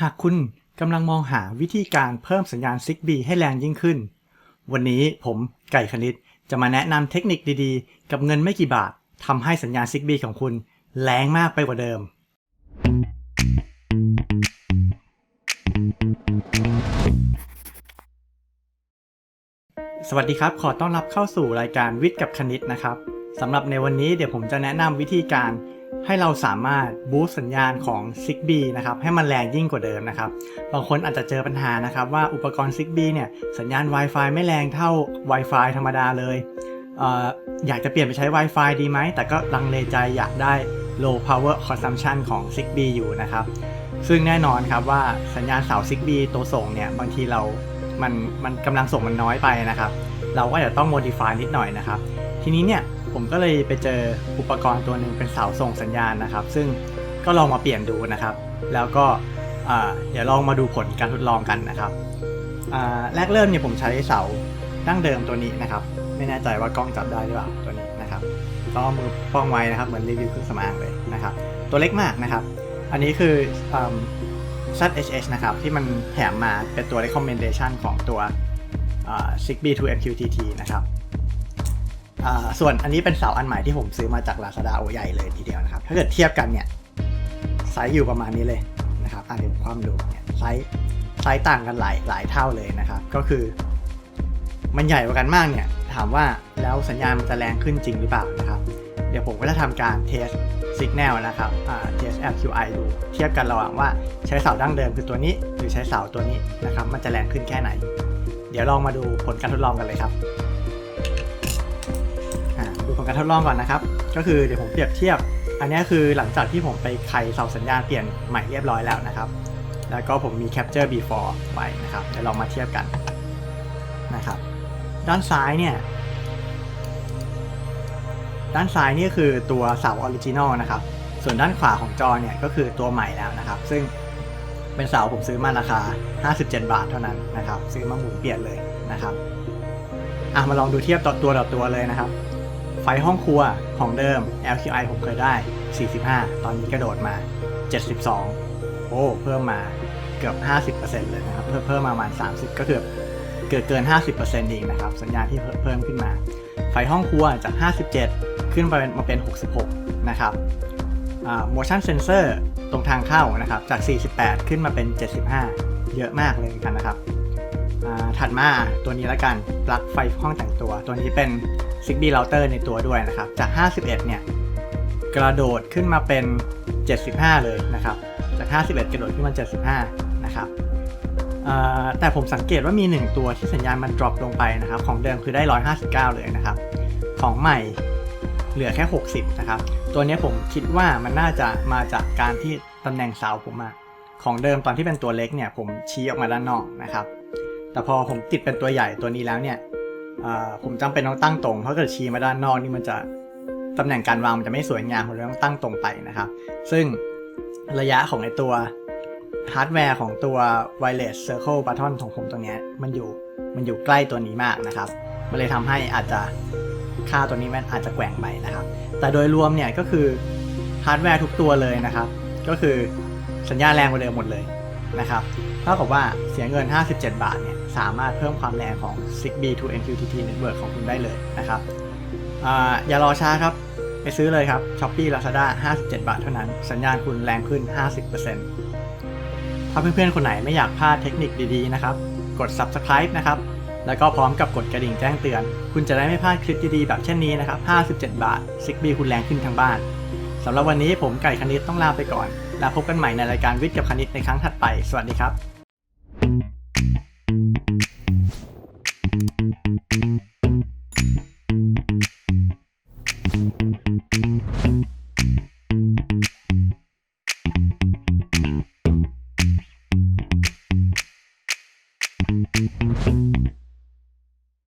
หากคุณกำลังมองหาวิธีการเพิ่มสัญญาณ Zigbee ให้แรงยิ่งขึ้น วันนี้ผมไก่คณิตจะมาแนะนำเทคนิคดีๆ กับเงินไม่กี่บาททำให้สัญญาณ Zigbee ของคุณแรงมากไปกว่าเดิม สวัสดีครับ ขอต้อนรับเข้าสู่รายการวิทย์กับคณิตนะครับสำหรับในวันนี้เดี๋ยวผมจะแนะนำวิธีการ ให้เราสามารถบูสต์สัญญาณของ Zigbee นะครับให้มันแรงยิ่งกว่าเดิมนะครับ บางคนอาจจะเจอปัญหานะครับว่าอุปกรณ์ Zigbee เนี่ยสัญญาณ Wi-Fi ไม่แรงเท่า Wi-Fi ธรรมดาเลยเอออยากจะเปลี่ยนไปใช้ Wi-Fi ดีไหม แต่ก็ลังเลใจอยากได้ low power consumption ของ Zigbee อยู่นะครับ ซึ่งแน่นอนครับว่าสัญญาณเสา Zigbee ตัวส่งเนี่ยบางทีเรา มันมันกำลังส่งมันน้อยไปนะครับ เราก็จะต้อง modify นิดหน่อยนะครับ ทีนี้เนี่ย ผมก็เลยไปเจออุปกรณ์ตัวหนึ่งเป็นเสาส่งสัญญาณนะครับ ซึ่งก็ลองมาเปลี่ยนดูนะครับ แล้วก็เดี๋ยวลองมาดูผลการทดลองกันนะครับแรกเริ่มเนี่ยผมใช้เสาดั้งเดิมตัวนี้นะครับ ไม่แน่ใจว่ากล้องจับได้หรือเปล่าตัวนี้นะครับต้องมือป้องไว้นะครับเหมือนรีวิวเครื่องสำอางเลยนะครับ ตัวเล็กมากนะครับ อันนี้คืออืม ZHH นะครับ ที่มันแถมมาเป็นตัว recommendation ของตัวอ่า Zigbee to MQTT นะครับ ส่วนอันนี้เป็นเสาอันใหม่ที่ผมซื้อมาจาก Lazada โอใหญ่เลยทีเดียวนะครับ ถ้าเกิดเทียบกันเนี่ยไซส์อยู่ประมาณนี้เลยนะครับอ่าเดี๋ยวผมความดูเนี่ยไซส์ไซส์ต่างกันหลายหลายเท่าเลยนะครับ ก็คือ มันใหญ่กว่ากันมากเนี่ย ถามว่าแล้วสัญญาณมันจะแรงขึ้นจริงหรือเปล่านะครับ เดี๋ยวผมก็จะทำการเทส Signal นะครับอ่า test LQI ดูเทียบกันระหว่างว่าใช้เสาดั้งเดิมคือตัวนี้ หรือใช้เสาตัวนี้นะครับ มันจะแรงขึ้นแค่ไหน เดี๋ยวลองมาดูผลการทดลองกันเลยครับ ลการทดลองก่อนนะครับ ก็คือเดี๋ยวผมเปรียบเทียบ อันนี้คือหลังจากที่ผมไปไขเสาสัญญาณเปลี่ยนใหม่เรียบร้อยแล้วนะครับ แล้วก็ผมมี capture before ไว้นะครับเดี๋ยวลองมาเทียบกันนะครับ ด้านซ้ายเนี่ย ด้านซ้ายนี่คือตัวเสาออริจินอลนะครับ ส่วนด้านขวาของจอเนี่ยก็คือตัวใหม่แล้วนะครับ ซึ่งเป็นเสาผมซื้อมาราคา 57 บาทเท่านั้นนะครับ ซื้อมาหมุนเปลี่ยนเลยนะครับอะมาลองดูเทียบต่อตัวต่อตัวเลยนะครับ ไฟห้องครัวของเดิม LQI ผมเคยได้ 45 ตอนนี้กระโดดมา 72 โอ้ เพิ่มมาเกือบ 50%เลยนะครับ เพิ่มเพิ่มมาประมาณ 30 ก็คือเกิดเกิน 50%เองนะครับ สัญญาณที่เพิ่มขึ้นมา ไฟห้องครัวจาก 57 ขึ้นไปมาเป็น 66 นะครับ motion sensor ตรงทางเข้านะครับ จาก 48 ขึ้นมาเป็น 75 เยอะมากเลยกันนะครับ ถัดมาตัวนี้ละกัน ปลั๊กไฟห้องแต่งตัว ตัวนี้เป็น Zigbee router ในตัวด้วยนะครับ จาก 51 เนี่ย กระโดดขึ้นมาเป็น 75 เลยนะครับ จาก 51 กระโดดขึ้นมา 75 นะครับแต่ผมสังเกตว่ามี 1 ตัวที่สัญญาณมัน drop ลงไปนะครับ ของเดิมคือได้ 159 เลยนะครับ ของใหม่เหลือแค่ 60 นะครับ ตัวนี้ผมคิดว่ามันน่าจะมาจากการที่ตำแหน่งเสาผมอะของเดิมตอนที่เป็นตัวเล็กเนี่ยผมชี้ออกมาด้านนอกนะครับ แต่พอผมติดเป็นตัวใหญ่ตัวนี้แล้วเนี่ย ผมจำเป็นต้องตั้งตรง เพราะเกิดชี้มาด้านนอกนี่มันจะตำแหน่งการวางมันจะไม่สวยงามผมเลยต้องตั้งตรงไปนะครับ ซึ่งระยะของไอตัวฮาร์ดแวร์ของตัว wireless circle button ของผมตรงนี้มันอยู่มันอยู่ใกล้ตัวนี้มากนะครับ มันเลยทำให้อาจจะค่าตัวนี้มันอาจจะแกว่งไปนะครับ แต่โดยรวมเนี่ยก็คือฮาร์ดแวร์ทุกตัวเลยนะครับ ก็คือสัญญาณแรงกว่าเดิมหมดเลย นะครับเท่ากับว่าเสียเงิน 57 บาทเนี่ยสามารถเพิ่มความแรงของ Zigbee to MQTT Network ของคุณได้เลยนะครับออย่ารอช้าครับ ไปซื้อเลยครับ Shopee Lazada 57 บาทเท่านั้น สัญญาณคุณแรงขึ้น 50%ถ้าเพื่อนๆ คนไหนไม่อยากพลาดเทคนิคดีๆ นะครับ กด Subscribe นะครับ แล้วก็พร้อมกับกดกระดิ่งแจ้งเตือน คุณจะได้ไม่พลาดคลิปดีๆ แบบเช่นนี้นะครับ 57 บาท Zigbee คุณแรงขึ้นทั้งบ้านสำหรับวันนี้ผมไก่คณิตต้องลาไปก่อน แล้วพบกันใหม่ในรายการวิทย์กับคณิตในครั้งถัดไป สวัสดีครับ